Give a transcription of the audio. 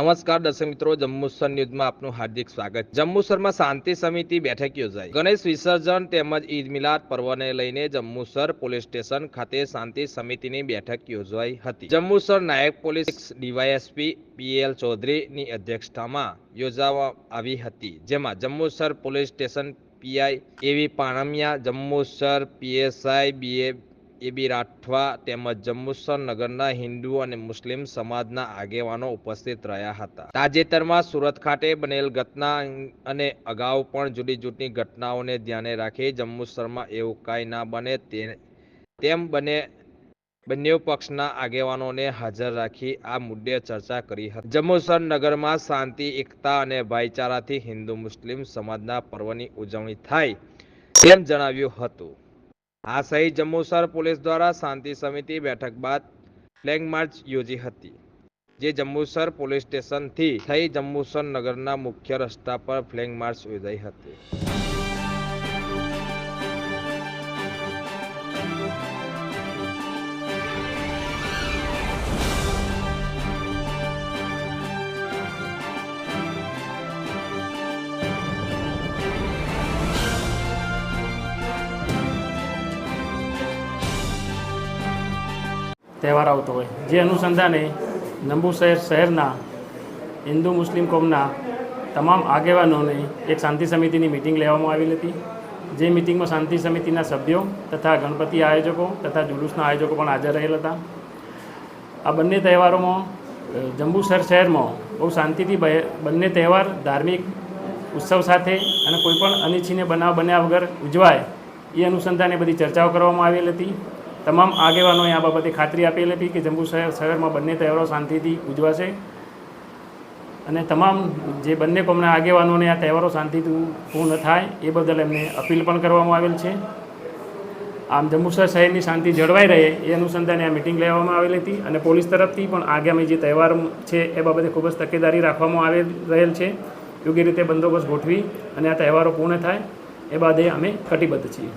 નમસ્કાર દર્શક મિત્રો જમ્મુસર ન્યૂઝમાં આપનું હાર્દિક સ્વાગત. જમ્મુસરમાં શાંતિ સમિતિ બેઠક યોજાઈ. ગણેશ વિસર્જન તેમજ ઈદ મિલાદ પર્વને લઈને જમ્મુસર પોલીસ સ્ટેશન ખાતે શાંતિ સમિતિની બેઠક યોજાઈ હતી. જમ્મુસર નાયક police D Y S P P L ચૌધરીની અધ્યક્ષતામાં યોજાવા આવી હતી. જેમાં Jambusar police station P I A V Panmiya Jambusar P S I B A A B Rathwa તેમજ જંબુસર નગરના હિન્દુ અને મુસ્લિમ સમાજના આગેવાનો ઉપસ્થિત રહ્યા હતા. તાજેતરમાં સુરત ખાતે બનેલ ઘટના અને અગાઉ પણ જુદી જુદી ઘટનાઓને ધ્યાને રાખી જંબુસરમાં એવું કાંઈ ના બને તેમ બને બંને પક્ષના આગેવાનોને હાજર રાખી આ મુદ્દે ચર્ચા કરી હતી. જમ્મુસર નગરમાં શાંતિ, એકતા અને ભાઈચારાથી હિન્દુ મુસ્લિમ સમાજના પર્વની ઉજવણી થાય તેમ જણાવ્યું હતું. આ સહિત જંબુસર પોલીસ દ્વારા શાંતિ સમિતિ બેઠક બાદ ફ્લેગ માર્ચ યોજી હતી, જે જંબુસર પોલીસ સ્ટેશનથી થઈ જંબુસર નગરના મુખ્ય રસ્તા પર ફ્લેગ માર્ચ યોજાઈ હતી. તહેવાર આવતો હોય. જે અનુસંધાને નંબુશહેર શહેરના હિન્દુ મુસ્લિમ કોમના તમામ આગેવાનોને એક શાંતિ સમિતિની મિટિંગ લેવામાં આવેલી હતી. જે મિટિંગમાં શાંતિ સમિતિના સભ્યો તથા ગણપતિ આયોજકો તથા જુલુસના આયોજકો પણ હાજર રહેલ હતા. આ બંને તહેવારોમાં જંબુસર શહેરમાં બહુ શાંતિથી બંને તહેવાર ધાર્મિક ઉત્સવ સાથે અને કોઈપણ અનિચ્છનીય બનાવ બન્યા વગર ઉજવાય એ અનુસંધાને બધી ચર્ચાઓ કરવામાં આવેલી હતી. તમામ આગેવાનોએ આ બાબતે ખાતરી આપેલી હતી કે જંબુ શહેર શહેરમાં બંને તહેવારો શાંતિથી ઉજવાશે અને તમામ જે બંને કોમના આગેવાનોને આ તહેવારો શાંતિથી પૂર્ણ થાય એ બદલ એમને અપીલ પણ કરવામાં આવેલ છે. આમ જંબુસર શહેરની શાંતિ જળવાઈ રહે એ અનુસંધાને આ મિટિંગ લેવામાં આવેલી હતી અને પોલીસ તરફથી પણ આગામી જે તહેવાર છે એ બાબતે ખૂબ જ તકેદારી રાખવામાં આવેલ રહેલ છે. યોગ્ય રીતે બંદોબસ્ત ગોઠવી અને આ તહેવારો પૂર્ણ થાય એ બાદ અમે કટિબદ્ધ છીએ.